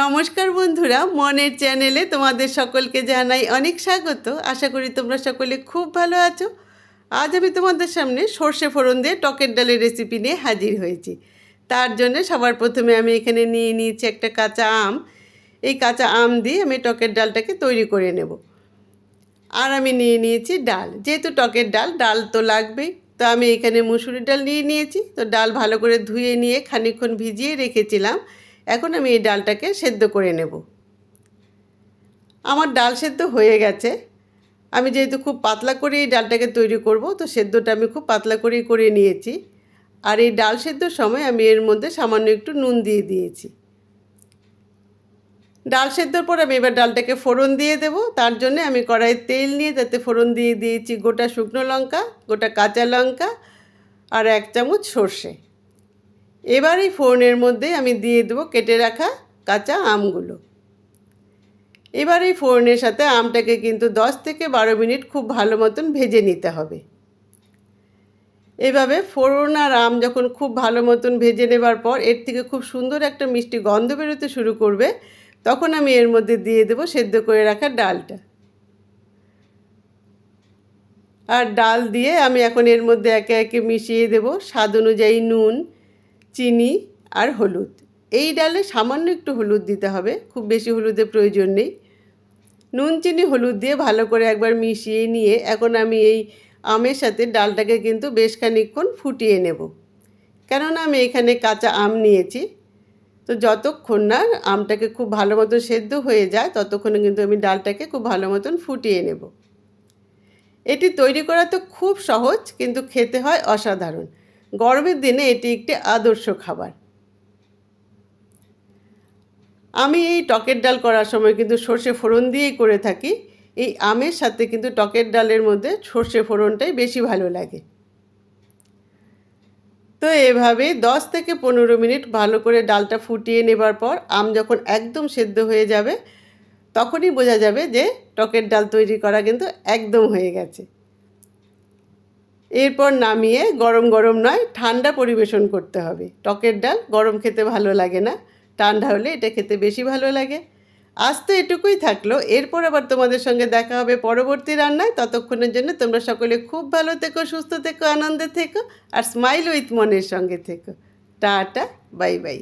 নমস্কার বন্ধুরা, মনের চ্যানেলে তোমাদের সকলকে জানাই অনেক স্বাগত। আশা করি তোমরা সকলে খুব ভালো আছো। আজ আমি তোমাদের সামনে সর্ষে ফোড়ন দিয়ে টকের ডালের রেসিপি নিয়ে হাজির হয়েছি। তার জন্য সবার প্রথমে আমি এখানে নিয়ে নিয়েছি একটা কাঁচা আম। এই কাঁচা আম দিয়ে আমি টকের ডালটাকে তৈরি করে নেব। আর আমি নিয়ে নিয়েছি ডাল। যেহেতু টকের ডাল ডাল তো লাগবেই। তো আমি এখানে মুসুরি ডাল নিয়ে নিয়েছি। তো ডাল ভালো করে ধুয়ে নিয়ে খানিকক্ষণ ভিজিয়ে রেখেছিলাম। এখন আমি এই ডালটাকে সেদ্ধ করে নেব। আমার ডাল সেদ্ধ হয়ে গেছে। আমি যেহেতু খুব পাতলা করে এই ডালটাকে তৈরি করব, তো সেদ্ধটা আমি খুব পাতলা করেই করে নিয়েছি। আর এই ডাল সেদ্ধর সময় আমি এর মধ্যে সামান্য একটু নুন দিয়ে দিয়েছি। ডাল সেদ্ধর পর আমি এবার ডালটাকে ফোড়ন দিয়ে দেব। তার জন্য আমি কড়াইয়ে তেল নিয়ে তাতে ফোড়ন দিয়ে দিয়েছি গোটা শুকনো লঙ্কা, গোটা কাঁচা লঙ্কা আর এক চামচ সর্ষে। এবার এই ফোড়নের মধ্যে আমি দিয়ে দেবো কেটে রাখা কাঁচা আমগুলো। এবার এই ফোড়নের সাথে আমটাকে কিন্তু দশ থেকে বারো মিনিট খুব ভালো মতন ভেজে নিতে হবে। এভাবে ফোড়ন আর আম যখন খুব ভালো মতন ভেজে নেবার পর এর থেকে খুব সুন্দর একটা মিষ্টি গন্ধ বেরোতে শুরু করবে, তখন আমি এর মধ্যে দিয়ে দেবো সেদ্ধ করে রাখা ডালটা। আর ডাল দিয়ে আমি এখন এর মধ্যে একে একে মিশিয়ে দেবো, স্বাদ অনুযায়ী নুন চিনি আর হলুদ। এই ডালে সামান্য একটু হলুদ দিতে হবে, খুব বেশি হলুদের প্রয়োজন নেই। নুন, চিনি, হলুদ দিয়ে ভালো করে একবার মিশিয়ে নিয়ে এখন আমি এই আমের সাথে ডালটাকে কিন্তু বেশ খানিকক্ষণ ফুটিয়ে নেব। কেননা আমি এখানে কাঁচা আম নিয়েছি, তো যতক্ষণ না আমটাকে খুব ভালো মতন সেদ্ধ হয়ে যায়, ততক্ষণে কিন্তু আমি ডালটাকে খুব ভালো মতন ফুটিয়ে নেব। এটি তৈরি করা তো খুব সহজ, কিন্তু খেতে হয় অসাধারণ। গরমের দিনে এটি একটি আদর্শ খাবার। আমি এই টকের ডাল করার সময় কিন্তু সর্ষে ফোড়ন দিয়েই করে থাকি। এই আমের সাথে কিন্তু টকের ডালের মধ্যে সর্ষে ফোড়নটাই বেশি ভালো লাগে। তো এভাবে দশ থেকে পনেরো মিনিট ভালো করে ডালটা ফুটিয়ে নেবার পর আম যখন একদম সেদ্ধ হয়ে যাবে, তখনই বোঝা যাবে যে টকের ডাল তৈরি করা কিন্তু একদম হয়ে গেছে। এরপর নামিয়ে গরম গরম নয়, ঠান্ডা পরিবেশন করতে হবে। টকের ডাল গরম খেতে ভালো লাগে না। ঠান্ডা হলে এটা খেতে বেশি ভালো লাগে। আজ তো এটুকুই থাকল। এরপর আবার তোমাদের সঙ্গে দেখা হবে পরবর্তী রান্নায়। ততক্ষণের জন্য তোমরা সকলে খুব ভালো থেকো, সুস্থ থেকো, আনন্দে থেকো আর স্মাইল উইথ মনের সঙ্গে থেকো। Tata bye bye